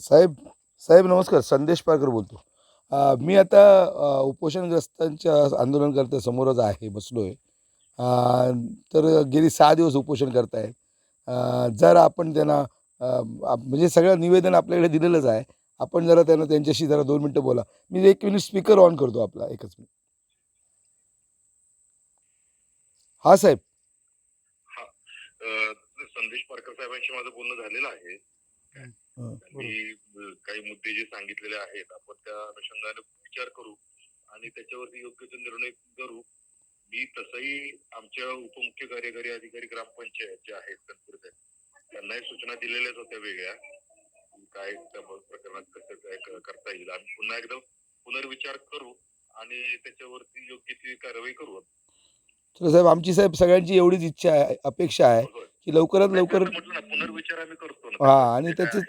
साहेब साहेब नमस्कार संदेश पारकर बोलतो. मी आता उपोषणग्रस्तांच्या आंदोलनकर्त्या समोरच आहे बसलो आहे तर गेली सहा दिवस उपोषण करताय. अ, जर आपण त्यांना म्हणजे सगळं निवेदन आपल्याकडे दिलेलंच आहे. आपण जरा त्यांना त्यांच्याशी जरा दोन मिनटं बोला. मी एक मिनिट स्पीकर ऑन करतो आपला एकच मिनिट. हा साहेब. संदेश पारकर साहेबांशी माझं बोलणं झालेलं आहे. त्यांनी काही मुद्दे जे सांगितलेले आहेत आपण त्या अनुषंगाने विचार करू आणि त्याच्यावरती योग्य तो निर्णय करू. मी तसंही आमच्या उपमुख्य कार्यकारी अधिकारी ग्रामपंचायत जे आहेत तत्पुरते त्यांनाही सूचना दिलेल्याच होत्या वेगळ्या. की काय त्या प्रकरणात कसं काय करता येईल. आम्ही पुन्हा एकदा पुनर्विचार करू आणि त्याच्यावरती योग्य ती कारवाई करू. तर साहेब आमची साहेब सगळ्यांची एवढीच इच्छा आहे अपेक्षा आहे. की लवकरात लवकर पुनर्विचार आम्ही करतो हा, आणि त्याचे-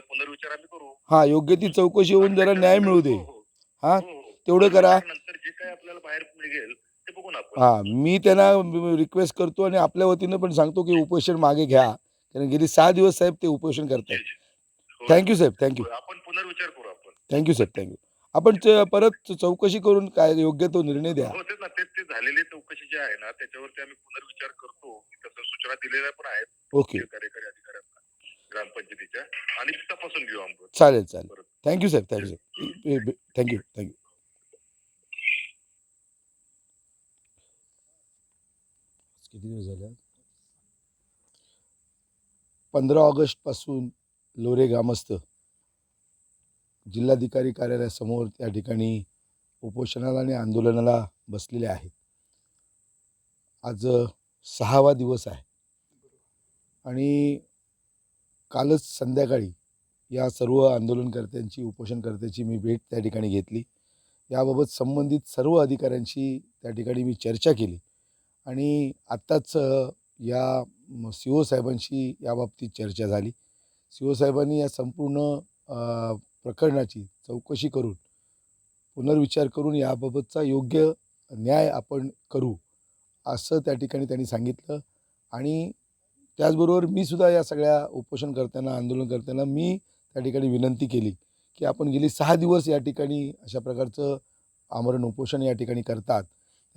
पुनर्विचार आम्ही करू. हा योग्य ती चौकशी होऊन जरा न्याय मिळू दे. हो, हो. हा? हो. तेवढं करा. नंतर जे काय आपल्याला बाहेर निघेल ते बघू ना आपण. हा मी त्यांना रिक्वेस्ट करतो आणि आपल्या वतीनं पण सांगतो की उपोषण मागे घ्या. कारण गेली सहा दिवस साहेब ते उपोषण करतात. थँक्यू साहेब थँक्यू आपण पुनर्विचार करू आपण. थँक्यू साहेब थँक्यू आपण च- परत चौकशी करून काय योग्य तो निर्णय द्या. हो झालेली चौकशी जी आहे ना त्याच्यावरती आम्ही पुनर्विचार करतो. तसं सूचना दिलेल्या पण आहेत. ओके. कार्यकारी अधिकाऱ्यांना ग्रामपंचायतीच्या. आणि तपासून घेऊ आपण. चालेल चालेल. थँक्यू साहेब थँक्यू साहेब थँक्यू थँक्यू किती दिवस झाले पंधरा ऑगस्टपासून लोरे ग्रामस्थ. जिल्हाधिकारी कार्यालयासमोर त्या ठिकाणी उपोषणाला आणि आंदोलनाला बसलेले आहेत. आज सहावा दिवस आहे. आणि कालच संध्याकाळी या सर्व आंदोलनकर्त्यांची उपोषणकर्त्याची मी भेट त्या ठिकाणी घेतली. याबाबत संबंधित सर्व अधिकाऱ्यांशी त्या ठिकाणी मी चर्चा केली. आणि आत्ताच या सी ओ साहेबांशी याबाबतीत चर्चा झाली. सी ओ साहेबांनी या संपूर्ण प्रकरणाची चौकशी करून पुनर्विचार करून याबाबतचा योग्य न्याय आपण करू असं त्या ठिकाणी त्यांनी सांगितलं. आणि त्याचबरोबर मी सुद्धा या सगळ्या उपोषण करताना आंदोलन करताना मी त्या ठिकाणी विनंती केली की आपण गेली सहा दिवस या ठिकाणी अशा प्रकारचं आमरण उपोषण या ठिकाणी करतात.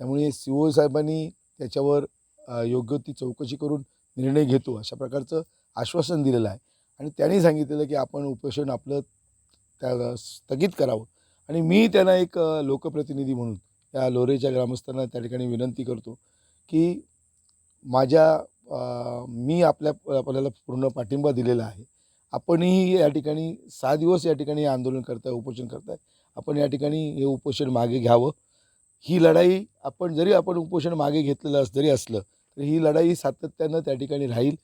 त्यामुळे सी ओ साहेबांनी त्याच्यावर योग्य ती चौकशी करून निर्णय घेतो अशा प्रकारचं आश्वासन दिलेलं आहे. आणि त्यांनी सांगितलेलं की आपण उपोषण आपलं त्या स्थगित करावं. आणि मी त्यांना एक लोकप्रतिनिधी म्हणून या लोरेच्या ग्रामस्थांना त्या ठिकाणी विनंती करतो की माझ्या मी आपल्या आपल्याला पूर्ण पाठिंबा दिलेला आहे. आपणही या ठिकाणी सहा दिवस या ठिकाणी आंदोलन करताय उपोषण करताय. आपण या ठिकाणी हे उपोषण मागे घ्यावं. ही लढाई आपण जरी आपण उपोषण मागे घेतलेलं अस जरी असलं तरी ही लढाई सातत्यानं त्या ठिकाणी राहील.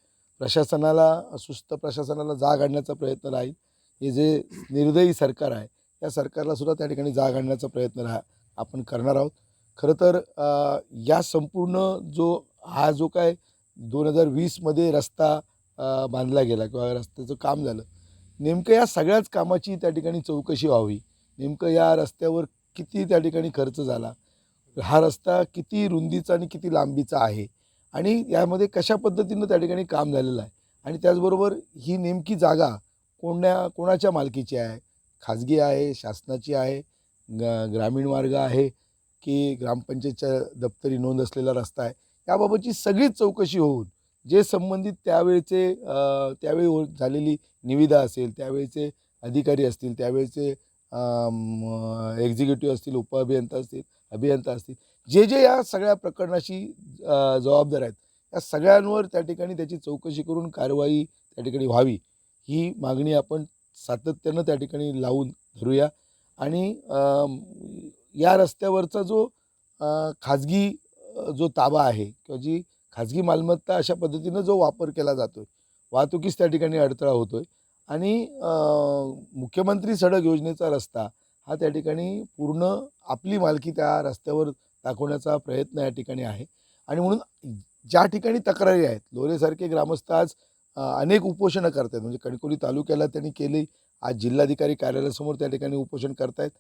प्रशासनाला सुस्त प्रशासनाला जाग आणण्याचा प्रयत्न राहील. हे जे निर्दयी सरकार आहे या सरकारला सुद्धा त्या ठिकाणी जाग आणण्याचा प्रयत्न राहा आपण करणार आहोत. खरं तर या संपूर्ण जो हा जो काय दोन हजार वीसमध्ये रस्ता बांधला गेला किंवा रस्त्याचं काम झालं नेमकं या सगळ्याच कामाची त्या ठिकाणी चौकशी व्हावी. नेमकं या रस्त्यावर किती त्या ठिकाणी खर्च झाला हा रस्ता किती रुंदीचा आणि किती लांबीचा आहे आणि यामध्ये कशा पद्धतीनं त्या ठिकाणी काम झालेलं आहे आणि त्याचबरोबर ही नेमकी जागा कोण्या कोणाच्या मालकीची आहे? खाजगी आहे शासनाची आहे ग ग्रामीण मार्ग आहे की ग्रामपंचायतच्या दप्तरी नोंद असलेला रस्ता आहे? याबाबतची सगळीच चौकशी होऊन जे संबंधित त्यावेळचे त्यावेळी हो, झालेली निविदा असेल त्यावेळचे अधिकारी असतील त्यावेळचे एक्झिक्युटिव्ह असतील उप अभियंता असतील अभियंता असतील जे जे या सगळ्या प्रकरणाशी जबाबदार आहेत या सगळ्यांवर त्या ठिकाणी त्याची चौकशी करून कारवाई त्या ठिकाणी व्हावी. ही मागणी आपण सातत्यानं त्या ठिकाणी लावून धरूया. आणि या रस्त्यावरचा जो खाजगी जो ताबा आहे किंवा जी खाजगी मालमत्ता अशा पद्धतीनं जो वापर केला जातो आहे वाहतुकीस त्या ठिकाणी अडथळा होतो आहे आणि मुख्यमंत्री सडक योजनेचा रस्ता हा त्या ठिकाणी पूर्ण आपली मालकी त्या रस्त्यावर दाखवण्याचा प्रयत्न या ठिकाणी आहे. आणि म्हणून ज्या ठिकाणी तक्रारी आहेत लोरेसारखे ग्रामस्थ आज अनेक उपोषणं करतायत. म्हणजे कणकवली तालुक्याला त्यांनी केली आज जिल्हाधिकारी कार्यालयासमोर त्या ठिकाणी उपोषण करतायत.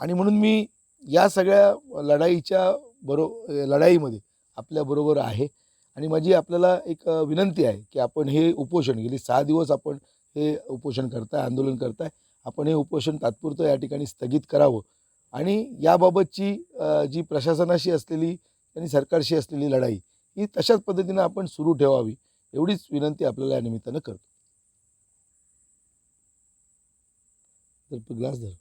आणि म्हणून मी या सगळ्या लढाईच्या बरो लढाईमध्ये आपल्याबरोबर आहे. आणि माझी आपल्याला एक विनंती आहे की आपण हे उपोषण गेली सहा दिवस आपण हे उपोषण करताय आंदोलन करताय आपण हे उपोषण तात्पुरतं या ठिकाणी स्थगित करावं. आणि याबाबतची जी प्रशासनाशी असलेली आणि सरकारशी असलेली लढाई ही तशाच पद्धतीनं आपण सुरू ठेवावी. एवढीच विनंती आपल्याला या निमित्तानं करतो. तर ग्लास धर.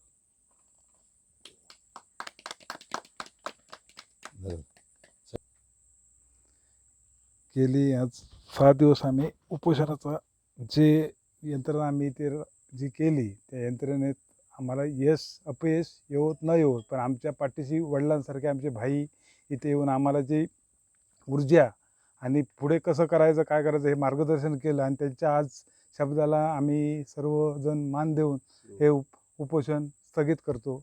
गेली आज सहा दिवस आम्ही उपोषणाचा जे यंत्रणा आम्ही ते जी केली त्या यंत्रणेत आम्हाला यश अपयश येवत न येवत पण आमच्या पाठीशी वडिलांसारखे आमचे भाई इथे येऊन आम्हाला जी ऊर्जा आणि पुढे कसं करायचं काय करायचं हे मार्गदर्शन केलं आणि त्यांच्या आज शब्दाला आम्ही सर्वजण मान देऊन हे उप उपोषण स्थगित करतो.